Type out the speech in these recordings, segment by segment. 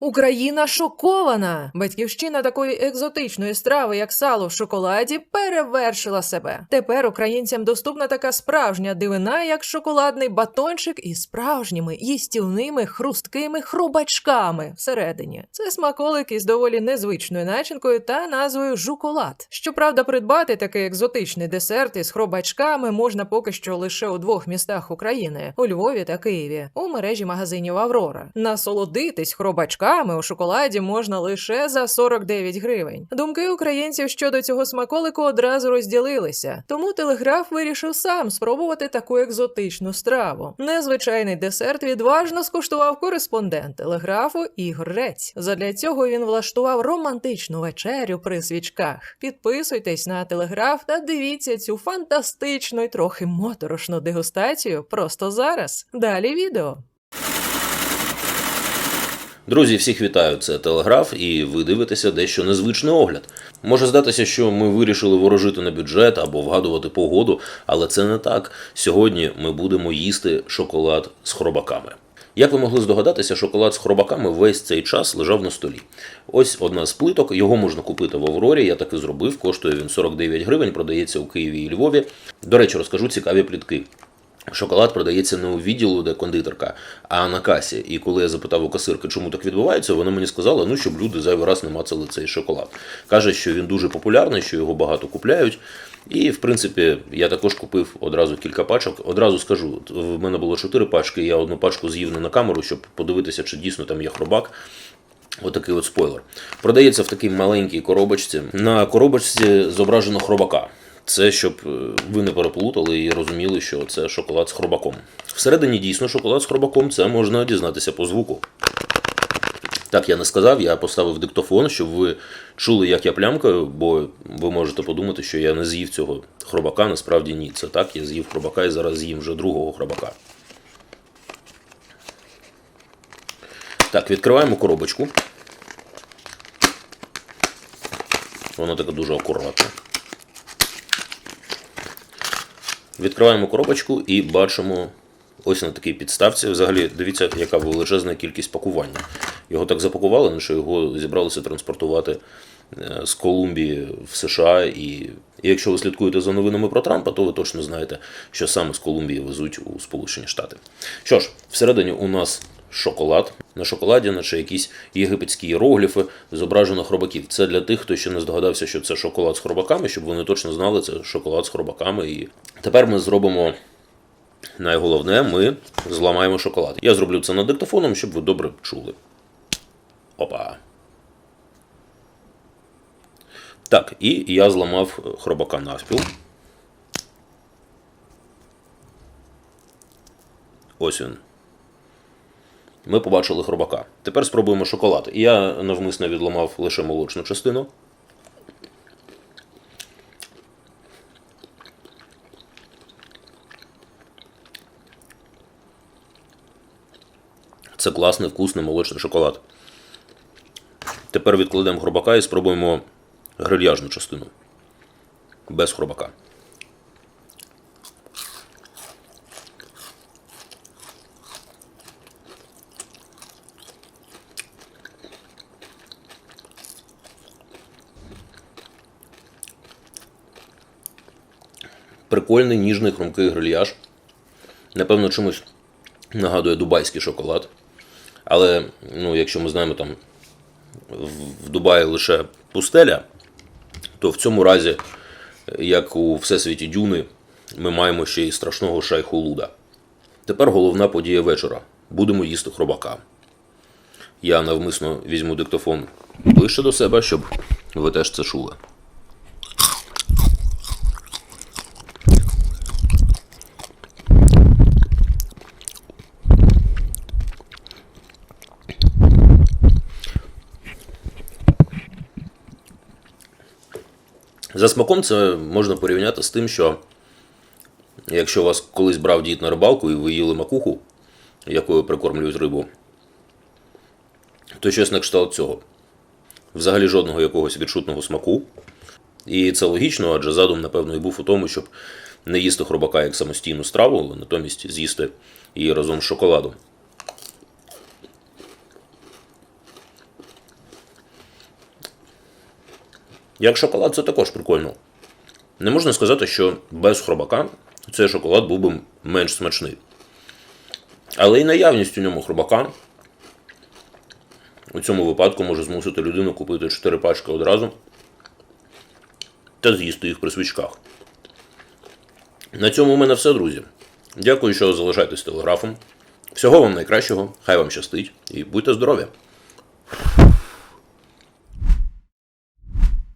Україна шокована. Батьківщина такої екзотичної страви, як сало в шоколаді, перевершила себе. Тепер українцям доступна така справжня дивина, як шоколадний батончик із справжніми їстівними хрусткими хрубачками всередині. Це смаколик із доволі незвичною начинкою та назвою жуколад. Щоправда, придбати такий екзотичний десерт із хробачками можна поки що лише у двох містах України у Львові та Києві, у мережі магазинів Аврора. Насолодитись хробачками у шоколаді можна лише за 49 гривень. Думки українців щодо цього смаколику одразу розділилися, тому телеграф вирішив сам спробувати таку екзотичну страву. Незвичайний десерт відважно скуштував кореспондент телеграфу Ігор Рець. Задля цього він влаштував романтичну вечерю при свічках. Підписуйтесь на телеграф та дивіться цю фантастичну і трохи моторошну дегустацію просто зараз. Далі відео. Друзі, всіх вітаю. Це Телеграф, і ви дивитеся дещо незвичний огляд. Може здатися, що ми вирішили ворожити на бюджет або вгадувати погоду, але це не так. Сьогодні ми будемо їсти шоколад з хробаками. Як ви могли здогадатися, шоколад з хробаками весь цей час лежав на столі. Ось одна з плиток, його можна купити в Аврорі. Я так і зробив. Коштує він 49 гривень, продається у Києві і Львові. До речі, розкажу цікаві плітки. Шоколад продається не у відділу, де кондитерка, а на касі. І коли я запитав у касирки, чому так відбувається, вона мені сказала, ну щоб люди зайвий раз не мацали цей шоколад. Каже, що він дуже популярний, що його багато купляють. І, в принципі, я також купив одразу кілька пачок. Одразу скажу, в мене було чотири пачки, я одну пачку з'їв не на камеру, щоб подивитися, чи дійсно там є хробак. Отакий от спойлер. Продається в такій маленькій коробочці. На коробочці зображено хробака. Це щоб е, ви не переплутали і розуміли, що це шоколад з хробаком. Всередині дійсно шоколад з хробаком, це можна дізнатися по звуку. Так я не сказав, я поставив диктофон, щоб ви чули, як я плямкаю, бо ви можете подумати, що я не з'їв цього хробака. Насправді ні. Це так, я з'їв хробака і зараз з'їм вже другого хробака. Так, відкриваємо коробочку. Воно таке дуже акуратне. Відкриваємо коробочку і бачимо ось на такій підставці. Взагалі, дивіться, яка величезна кількість пакування. Його так запакували, що його зібралися транспортувати е, з Колумбії в США. І, і якщо ви слідкуєте за новинами про Трампа, то ви точно знаєте, що саме з Колумбії везуть у Сполучені Штати. Що ж, всередині у нас шоколад. На шоколаді, наче якісь єгипетські іерогліфи, зображено хробаків. Це для тих, хто ще не здогадався, що це шоколад з хробаками, щоб вони точно знали, це шоколад з хробаками. І тепер ми зробимо найголовне, ми зламаємо шоколад. Я зроблю це над диктофоном, щоб ви добре чули. Опа. Так, і я зламав хробака навпіл. Ось він. Ми побачили хробака. Тепер спробуємо шоколад. Я навмисно відламав лише молочну частину. Це класний вкусний молочний шоколад. Тепер відкладемо хробака і спробуємо грильяжну частину. Без хробака. Прикольний, ніжний, хрумкий грильяж. Напевно, чимось нагадує дубайський шоколад. Але, ну, якщо ми знаємо, там в- Дубаї лише пустеля, то в цьому разі, як у всесвіті Дюни, ми маємо ще й страшного шайху Луда. Тепер головна подія вечора. Будемо їсти хробака. Я навмисно візьму диктофон ближче до себе, щоб ви теж це чули. За смаком це можна порівняти з тим, що якщо вас колись брав дід на рибалку і ви їли макуху, якою прикормлюють рибу, то щось на кшталт цього. Взагалі жодного якогось відчутного смаку. І це логічно, адже задум, напевно, і був у тому, щоб не їсти хробака як самостійну страву, але натомість з'їсти її разом з шоколадом. Як шоколад, це також прикольно. Не можна сказати, що без хробака цей шоколад був би менш смачний. Але і наявність у ньому хробака у цьому випадку може змусити людину купити 4 пачки одразу та з'їсти їх при свічках. На цьому у мене все, друзі. Дякую, що залишаєтесь телеграфом. Всього вам найкращого, хай вам щастить і будьте здорові!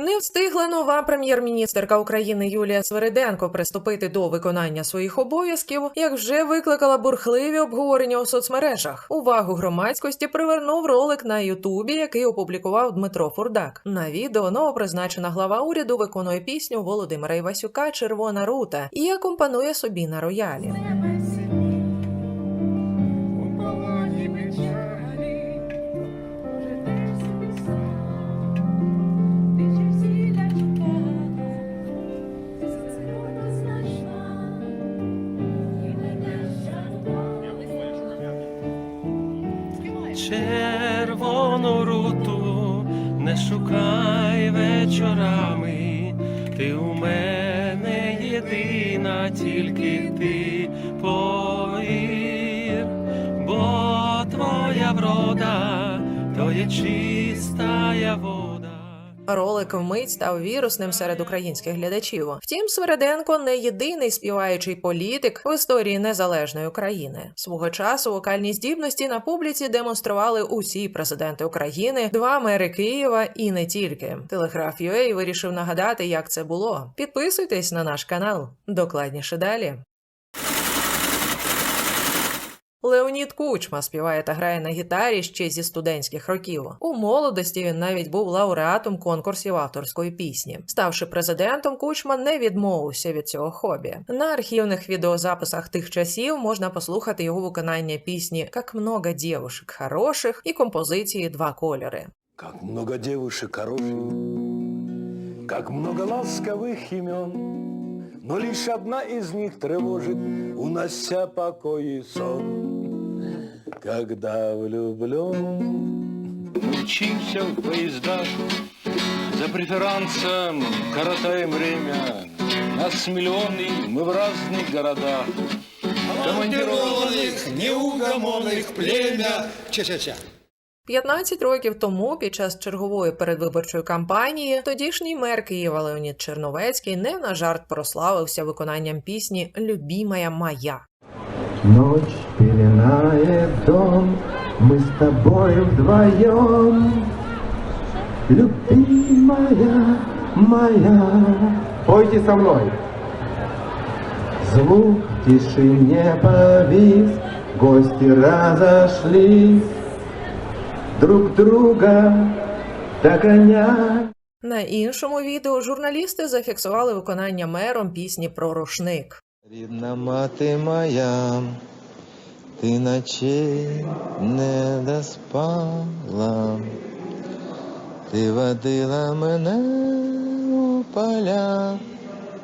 Не встигла нова прем'єр-міністерка України Юлія Свериденко приступити до виконання своїх обов'язків, як вже викликала бурхливі обговорення у соцмережах. Увагу громадськості привернув ролик на Ютубі, який опублікував Дмитро Фурдак. На відео новопризначена глава уряду виконує пісню Володимира Івасюка Червона рута і акомпанує собі на роялі. Єдина, тільки ти повір, бо твоя врода, то є чистая вода. Ролик вмить став вірусним серед українських глядачів. Втім, Свереденко не єдиний співаючий політик в історії незалежної України. Свого часу вокальні здібності на публіці демонстрували усі президенти України, два мери Києва і не тільки. Телеграф UA вирішив нагадати, як це було. Підписуйтесь на наш канал. Докладніше далі. Леонід Кучма співає та грає на гітарі ще зі студентських років. У молодості він навіть був лауреатом конкурсів авторської пісні. Ставши президентом, Кучма не відмовився від цього хобі. На архівних відеозаписах тих часів можна послухати його виконання пісні «Как много девушек хороших» і композиції Два кольори. Как много девушек хороших, как много ласковых имен, но лишь одна из них тревожит, унося покой и сон. Когда влюблен, Учимся в поездах, за преферансом коротаем время. Нас миллионы, мы в разных городах. Командированных, неугомонных племя. Ча-ча-ча. 15 років тому, під час чергової передвиборчої кампанії, тодішній мер Києва Леонід Черновецький не на жарт прославився виконанням пісні Любімая моя. Ночь пеленает дом, мы с тобой вдвоем. Любимая моя, пойте со мной. Звук в тишине повис, гости разошлись, друг друга догонять. На іншому відео журналісти зафіксували виконання мером пісні про рушник. Рідна мати моя, ти ночей не доспала, ти водила мене у поля,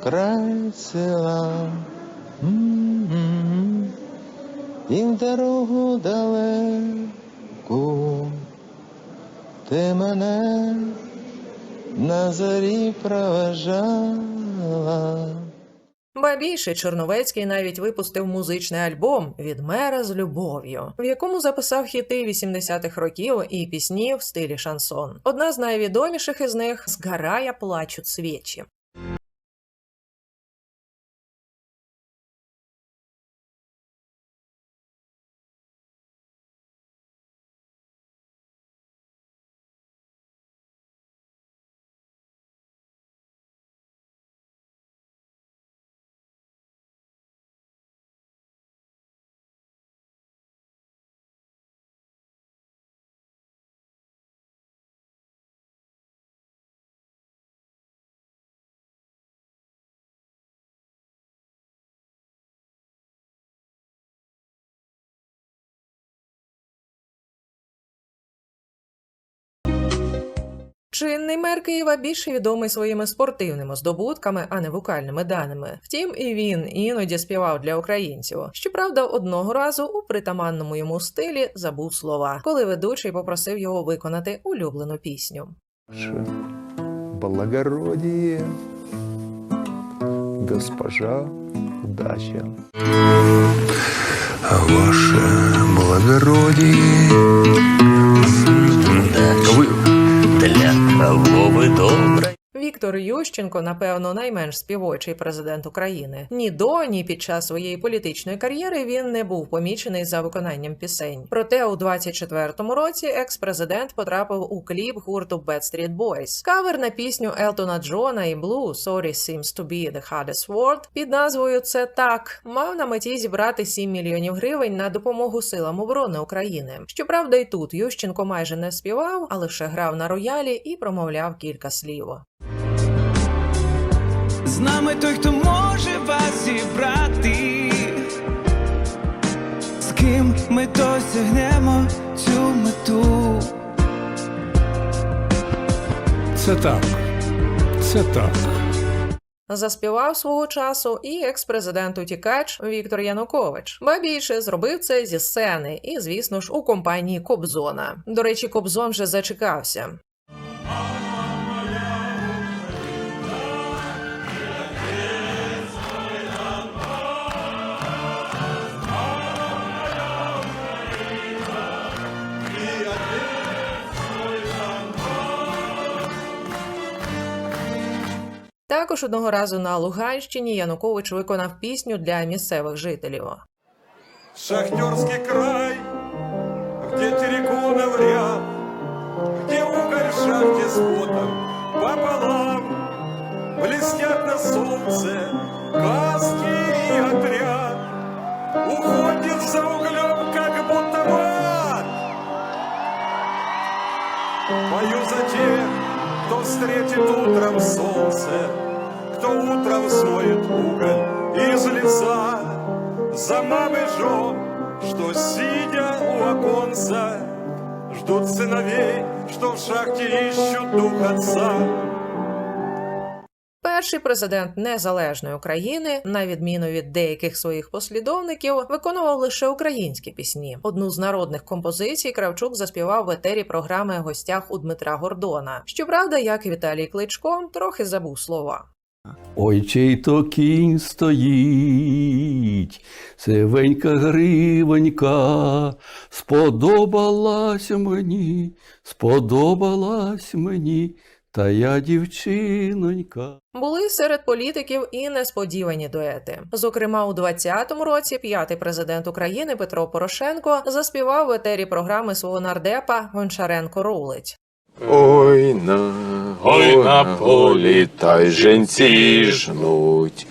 красила, М-м-м. і в дорогу далеку, ти мене на зорі проважала. Ба більше Чорновецький навіть випустив музичний альбом від мера з любов'ю, в якому записав хіти 80-х років і пісні в стилі шансон. Одна з найвідоміших із них Згарая плачуть свічі. Чинний мер Києва більше відомий своїми спортивними здобутками, а не вокальними даними. Втім, і він іноді співав для українців. Щоправда, одного разу у притаманному йому стилі забув слова, коли ведучий попросив його виконати улюблену пісню. благородие, госпожа удача. Ваше благородие. Ви для кого вы добре? Віктор Ющенко, напевно, найменш співочий президент України. Ні до, ні під час своєї політичної кар'єри він не був помічений за виконанням пісень. Проте у 24-му році екс-президент потрапив у кліп гурту Backstreet Boys. Кавер на пісню Елтона Джона і Blue «Sorry seems to be the hardest word» під назвою Це так мав на меті зібрати 7 мільйонів гривень на допомогу силам оборони України. Щоправда, і тут Ющенко майже не співав, а лише грав на роялі і промовляв кілька слів. З нами той, хто може вас зібрати, з ким ми досягнемо цю мету. Це так. Це так. Заспівав свого часу і екс-президент утікач Віктор Янукович. Ба більше зробив це зі сцени, і, звісно ж, у компанії Кобзона. До речі, Кобзон вже зачекався. Також одного разу на Луганщині Янукович виконав пісню для місцевих жителів. Шахтерский край, где терриконы в ряд, где уголь в шахте с потом пополам, блестят на солнце каски и отряд, уходит за углем, как будто ад. Пою за тех, кто встретит утром солнце, кто утром смоет уголь из лица, за мам и жен, что, сидя у оконца, ждут сыновей, что в шахте ищут дух отца. Перший президент незалежної України, на відміну від деяких своїх послідовників, виконував лише українські пісні. Одну з народних композицій Кравчук заспівав в етері програми гостях у Дмитра Гордона. Щоправда, як і Віталій Кличко, трохи забув слова. Ой, чий то кінь стоїть, сивенька гривонька, сподобалась мені, сподобалась мені, та я дівчинонька. Були серед політиків і несподівані дуети. Зокрема, у 2020 році п'ятий президент України Петро Порошенко заспівав в етері програми свого нардепа Гончаренко рулить. Ой на, ой на полі, та й женці жнуть.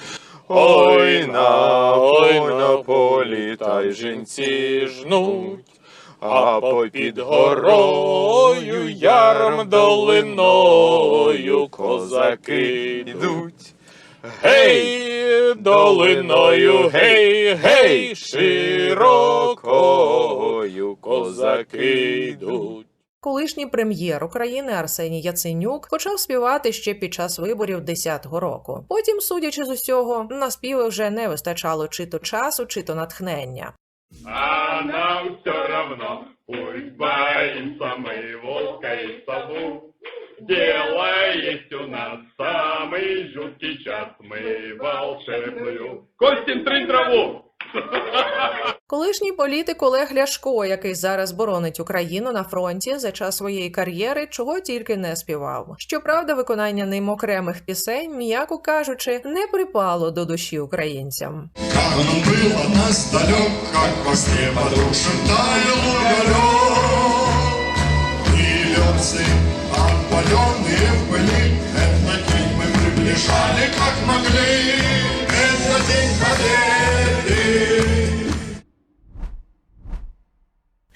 Ой на, ой на полі, та й женці жнуть. А попід горою, яром долиною козаки йдуть. Гей, долиною, гей, гей, широкою козаки йдуть Колишній прем'єр України Арсеній Яценюк почав співати ще під час виборів 10-го року. Потім, судячи з усього, на співи вже не вистачало чи то часу, чи то натхнення. А нам все равно, пусть боимся мы волка и сову. Дело есть у нас самый жуткий час, мы волшебную Костин трынь траву. Колишній політик Олег Ляшко, який зараз боронить Україну на фронті за час своєї кар'єри, чого тільки не співав. Щоправда, виконання ним окремих пісень, м'яко кажучи, не припало до душі українцям. Как он был от нас далек, как во сне подрушен таял уголек. И лёдцы, опаленные в пыли, этот день мы приближали, как могли. Это день победы.